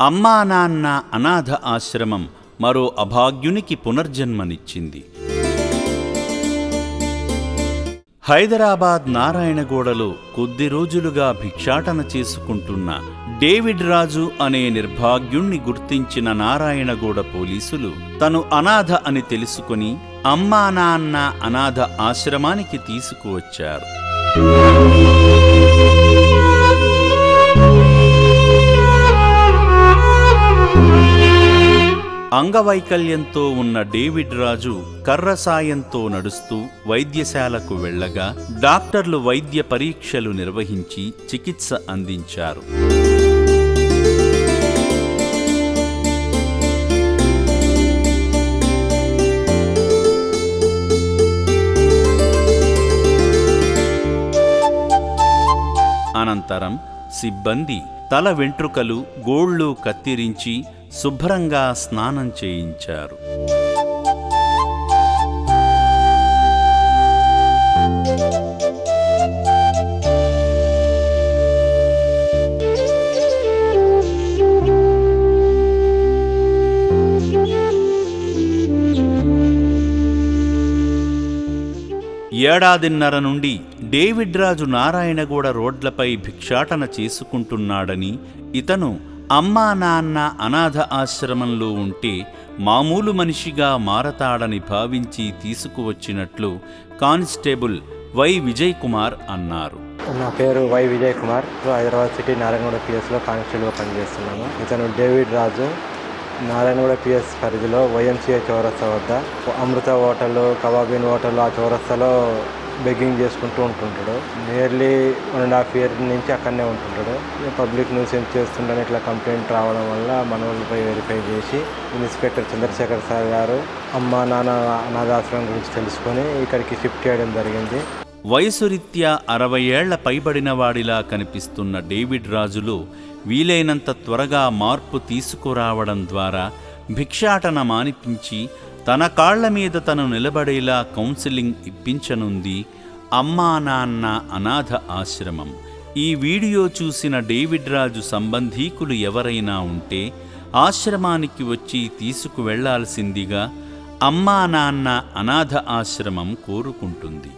అమ్మా నాన్న అనాథ ఆశ్రమం మరో అభాగ్యునికి పునర్జన్మనిచ్చింది. హైదరాబాద్ నారాయణగూడలో కొద్ది రోజులుగా భిక్షాటన చేసుకుంటున్న డేవిడ్ రాజు అనే నిర్భాగ్యుణ్ణి గుర్తించిన నారాయణగూడ పోలీసులు తను అనాథ అని తెలుసుకుని అమ్మా నాన్న అనాథ ఆశ్రమానికి తీసుకువచ్చారు. అంగవైకల్యంతో ఉన్న డేవిడ్ రాజు కర్ర సాయంతో నడుస్తూ వైద్యశాలకు వెళ్ళగా డాక్టర్లు వైద్య పరీక్షలు నిర్వహించి చికిత్స అందించారు. అనంతరం సిబ్బంది తల వెంట్రుకలు గోళ్ళు కత్తిరించి శుభ్రంగా స్నానం చేయించారు. ఏడాదిన్నర నుండి డేవిడ్ రాజు నారాయణగూడ రోడ్లపై భిక్షాటన చేసుకుంటున్నాడని ఇతను అమ్మా నాన్న అనాథ ఆశ్రమంలో ఉంటే మామూలు మనిషిగా మారతాడని భావించి తీసుకువచ్చినట్లు కానిస్టేబుల్ వై విజయ్ కుమార్ అన్నారు. నా పేరు వై విజయ్ కుమార్ హైదరాబాద్ సిటీ నారాయణగూడ పిఎస్లో కానిస్టేబుల్గా పనిచేస్తున్నాను. ఇతను డేవిడ్ రాజు. నారాయణగూడ పిఎస్ పరిధిలో వైఎంసీఏ చౌరస్తా వద్ద. అమృత హోటల్ కబాబీన్ హోటల్ ఆ చౌరస్తాలో బెగ్గింగ్ చేసుకుంటూ ఉంటుంటాడు. Nearly one and half year నుంచి అక్కడనే ఉంటుంటాడు. పబ్లిక్ న్యూసెన్స్ చేస్తుండని ఇట్లా కంప్లైంట్ రావడం వల్ల మనోళ్ళపై వెరిఫై చేసి ఇన్స్పెక్టర్ చంద్రశేఖర్ సార్ గారు అమ్మ నాన్న అనాథాశ్రమం గురించి తెలుసుకొని ఇక్కడికి షిఫ్ట్ చేయడం జరిగింది. వయసురీత్యా అరవై ఏళ్ళ పైబడిన వాడిలా కనిపిస్తున్న డేవిడ్ రాజులు వీలైనంత త్వరగా మార్పు తీసుకురావడం ద్వారా భిక్షాటన మానిపించి తన కాళ్ళ మీద తను నిలబడేలా కౌన్సిలింగ్ ఇప్పించనుంది అమ్మా నాన్న అనాథ ఆశ్రమం. ఈ వీడియో చూసిన డేవిడ్ రాజు సంబంధీకులు ఎవరైనా ఉంటే ఆశ్రమానికి వచ్చి తీసుకువెళ్ళాల్సిందిగా అమ్మా నాన్న అనాథ ఆశ్రమం కోరుకుంటుంది.